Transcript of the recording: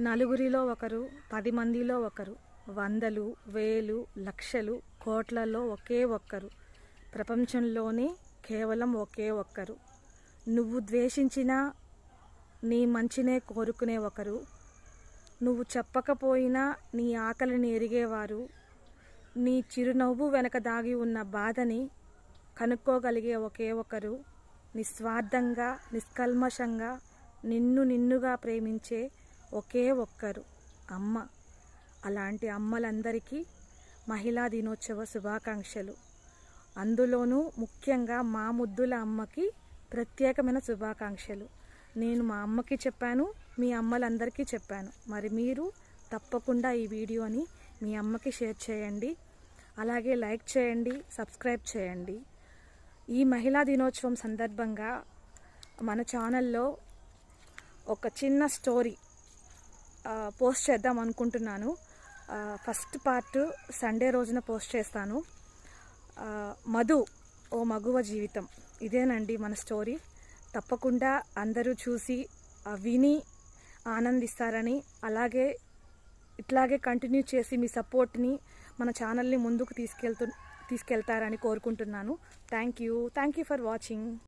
నలుగురిలో ఒకరు పది మందిలో ఒకరు వందలు వేలు లక్షలు కోట్లలో ఒకే ఒక్కరు. ప్రపంచంలోనే కేవలం ఒకే ఒక్కరు. నువ్వు ద్వేషించినా నీ మంచినే కోరుకునే ఒకరు. నువ్వు చెప్పకపోయినా నీ ఆకలిని ఎరిగేవారు. నీ చిరునవ్వు వెనక దాగి ఉన్న బాధని కనుక్కోగలిగే ఒకే ఒకరు. నిస్వార్థంగా నిష్కల్మషంగా నిన్ను నిన్నుగా ప్రేమించే ఒకే ఒక్కరు అమ్మ. అలాంటి అమ్మలందరికీ మహిళా దినోత్సవ శుభాకాంక్షలు. అందులోనూ ముఖ్యంగా మా ముద్దుల అమ్మకి ప్రత్యేకమైన శుభాకాంక్షలు. నేను మా అమ్మకి చెప్పాను మీ అమ్మలందరికీ చెప్పాను. మరి మీరు తప్పకుండా ఈ వీడియోని మీ అమ్మకి షేర్ చేయండి. అలాగే లైక్ చేయండి సబ్స్క్రైబ్ చేయండి. ఈ మహిళా దినోత్సవం సందర్భంగా మన ఛానల్లో ఒక చిన్న స్టోరీ పోస్ట్ చేద్దాం అనుకుంటున్నాను. ఫస్ట్ పార్ట్ సండే రోజున పోస్ట్ చేస్తాను. మధు ఓ మగువ జీవితం. ఇదేనండి మన స్టోరీ. తప్పకుండా అందరూ చూసి విని ఆనందిస్తారని అలాగే ఇట్లాగే కంటిన్యూ చేసి మీ సపోర్ట్ని మన ఛానల్ని ముందుకు తీసుకెళ్తూ తీసుకెళ్తారని కోరుకుంటున్నాను. Thank you. Thank you for watching.